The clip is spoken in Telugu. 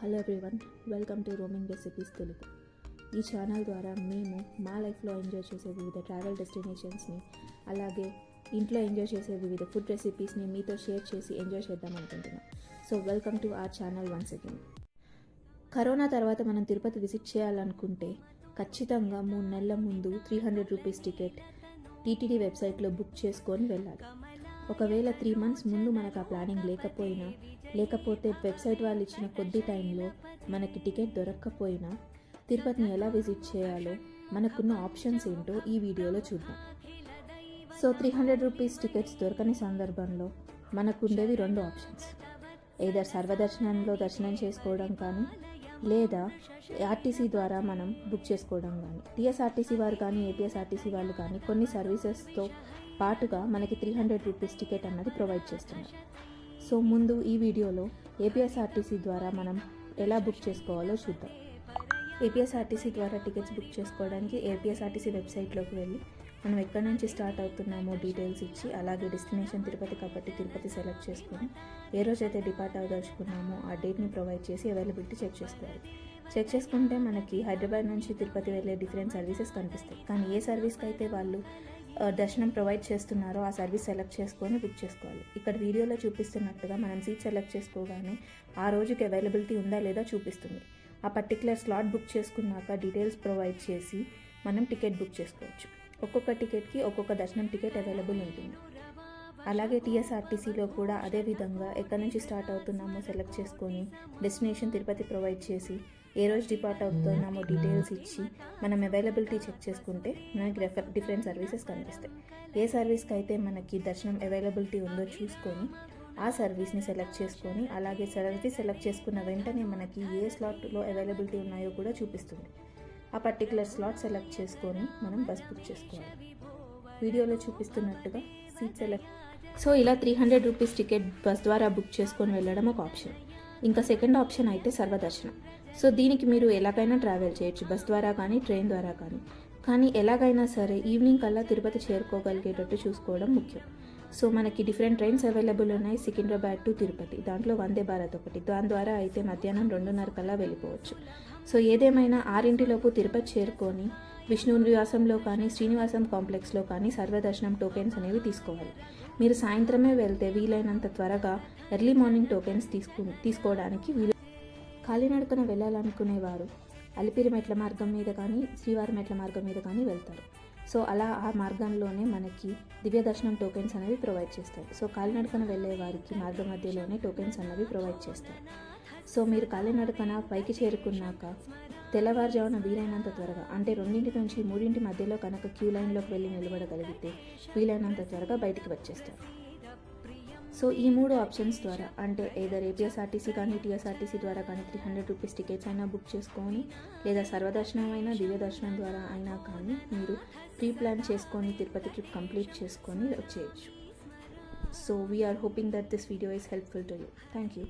Hello everyone welcome to roaming recipes Telugu ఈ ఛానల్ ద్వారా మేము మా లైఫ్లో ఎంజాయ్ చేసే వివిధ ట్రావెల్ డెస్టినేషన్స్ని అలాగే ఇంట్లో ఎంజాయ్ చేసే వివిధ ఫుడ్ రెసిపీస్ని మీతో షేర్ చేసి ఎంజాయ్ చేద్దాం అనుకుంటున్నాం. So welcome to our channel once again corona తర్వాత మనం తిరుపతి విజిట్ చేయాలనుకుంటే ఖచ్చితంగా మూడు నెలల ముందు three hundred rupees ticket TTD వెబ్సైట్లో బుక్ చేసుకొని వెళ్ళాలి. ఒకవేళ త్రీ మంత్స్ ముందు మనకు ఆ ప్లానింగ్ లేకపోయినా లేకపోతే వెబ్సైట్ వాళ్ళు ఇచ్చిన కొద్ది టైంలో మనకి టికెట్ దొరక్కపోయినా తిరుపతిని ఎలా విజిట్ చేయాలో మనకున్న ఆప్షన్స్ ఏంటో ఈ వీడియోలో చూద్దాం. So three hundred rupees tickets దొరకని సందర్భంలో మనకుండేవి రెండు ఆప్షన్స్ ఏదర్ సర్వదర్శనంలో దర్శనం చేసుకోవడం కానీ లేదా ఆర్టీసీ ద్వారా మనం బుక్ చేసుకోవడం కానీ టీఎస్ఆర్టీసీ వారు కానీ ఏపీఎస్ఆర్టీసీ వాళ్ళు కానీ కొన్ని సర్వీసెస్తో పాటుగా మనకి త్రీ హండ్రెడ్ రూపీస్ టికెట్ అన్నది ప్రొవైడ్ చేస్తున్నారు. సో ముందు ఈ వీడియోలో ఏపీఎస్ఆర్టీసీ ద్వారా మనం ఎలా బుక్ చేసుకోవాలో చూద్దాం. ఏపీఎస్ఆర్టీసీ ద్వారా టికెట్స్ బుక్ చేసుకోవడానికి ఏపీఎస్ఆర్టీసీ వెబ్సైట్లోకి వెళ్ళి మనం ఎక్కడి నుంచి స్టార్ట్ అవుతున్నామో డీటెయిల్స్ ఇచ్చి అలాగే డెస్టినేషన్ తిరుపతి కాబట్టి తిరుపతి సెలెక్ట్ చేసుకొని ఏ రోజైతే డిపార్ట్ అవదలుచుకున్నామో ఆ డేట్ని ప్రొవైడ్ చేసి అవైలబిలిటీ చెక్ చేసుకోవాలి. చెక్ చేసుకుంటే మనకి హైదరాబాద్ నుంచి తిరుపతి వెళ్ళే డిఫరెంట్ సర్వీసెస్ కనిపిస్తాయి. కానీ ఏ సర్వీస్కి అయితే వాళ్ళు దర్శనం ప్రొవైడ్ చేస్తున్నారో ఆ సర్వీస్ సెలెక్ట్ చేసుకొని బుక్ చేసుకోవాలి. ఇక్కడ వీడియోలో చూపిస్తున్నట్టుగా మనం సీట్ సెలెక్ట్ చేసుకోగానే ఆ రోజుకి అవైలబిలిటీ ఉందా లేదా చూపిస్తుంది. ఆ పర్టికులర్ స్లాట్ బుక్ చేసుకున్నాక డీటెయిల్స్ ప్రొవైడ్ చేసి మనం టికెట్ బుక్ చేసుకోవచ్చు. ఒక్కొక్క టికెట్కి ఒక్కొక్క దర్శనం టికెట్ అవైలబుల్ ఉంటుంది. అలాగే టీఎస్ఆర్టీసీలో కూడా అదే విధంగా ఎక్కడి నుంచి స్టార్ట్ అవుతున్నామో సెలెక్ట్ చేసుకొని డెస్టినేషన్ తిరుపతి ప్రొవైడ్ చేసి ఏ రోజు డిపార్ట్ అవుతున్నామో డీటెయిల్స్ ఇచ్చి మనం అవైలబిలిటీ చెక్ చేసుకుంటే మనకి రెఫర్ డిఫరెంట్ సర్వీసెస్ కనిపిస్తాయి. ఏ సర్వీస్కి అయితే మనకి దర్శనం అవైలబిలిటీ ఉందో చూసుకొని ఆ సర్వీస్ని సెలెక్ట్ చేసుకొని అలాగే సర్వీస్ సెలెక్ట్ చేసుకున్న వెంటనే మనకి ఏ స్లాట్లో అవైలబిలిటీ ఉన్నాయో కూడా చూపిస్తుంది. ఆ పర్టికులర్ స్లాట్ సెలెక్ట్ చేసుకొని మనం బస్ బుక్ చేసుకోవాలి. వీడియోలో చూపిస్తున్నట్టుగా సీట్ సెలెక్ట్ సో ఇలా three hundred rupees ticket bus ద్వారా బుక్ చేసుకొని వెళ్ళడం ఒక ఆప్షన్ ఇంకా సెకండ్ ఆప్షన్ అయితే సర్వదర్శనం. సో దీనికి మీరు ఎలాగైనా ట్రావెల్ చేయొచ్చు బస్ ద్వారా కానీ ట్రైన్ ద్వారా కానీ. కానీ ఎలాగైనా సరే ఈవినింగ్ కల్లా తిరుపతి చేరుకోగలిగేటట్టు చూసుకోవడం ముఖ్యం. సో మనకి డిఫరెంట్ ట్రైన్స్ అవైలబుల్ ఉన్నాయి సికింద్రాబాద్ టు తిరుపతి. దాంట్లో వందే భారత్ ఒకటి. దాని ద్వారా అయితే మధ్యాహ్నం రెండున్నర కల్లా వెళ్ళిపోవచ్చు. సో ఏదేమైనా ఆరింటిలోపు తిరుపతి చేరుకొని విష్ణు నివాసంలో కానీ శ్రీనివాసం కాంప్లెక్స్లో కానీ సర్వదర్శనం టోకెన్స్ అనేవి తీసుకోవాలి. మీరు సాయంత్రమే వెళ్తే వీలైనంత త్వరగా ఎర్లీ మార్నింగ్ టోకెన్స్ తీసుకు తీసుకోవడానికి వీలు కాలినడకన వెళ్ళాలనుకునేవారు. అలిపిరి మెట్ల మార్గం మీద కానీ శ్రీవారి మెట్ల మార్గం మీద కానీ వెళ్తారు. సో అలా ఆ మార్గంలోనే మనకి దివ్య దర్శనం టోకెన్స్ అనేవి ప్రొవైడ్ చేస్తారు సో కాలినడకన వెళ్ళే వారికి మార్గ మధ్యలోనే టోకెన్స్ అనేవి ప్రొవైడ్ చేస్తారు సో మీరు కాలినడకన పైకి చేరుకున్నాక తెల్లవారుజామున వీలైనంత త్వరగా అంటే రెండింటి నుంచి మూడింటి మధ్యలో కనుక క్యూ లైన్లోకి వెళ్ళి నిలబడగలిగితే వీలైనంత త్వరగా బయటికి వచ్చేస్తారు. సో ఈ మూడు ఆప్షన్స్ ద్వారా అంటే ఏదర్ ఏపీఎస్ఆర్టీసీ కానీ టీఎస్ఆర్టీసీ ద్వారా కానీ త్రీ హండ్రెడ్ రూపీస్ టికెట్స్ అయినా బుక్ చేసుకొని లేదా సర్వదర్శనం అయినా దివ్య దర్శనం ద్వారా అయినా కానీ మీరు ప్రీ ప్లాన్ చేసుకొని తిరుపతి ట్రిప్ కంప్లీట్ చేసుకొని వచ్చేయచ్చు. So we're hoping that this video is helpful to you thank you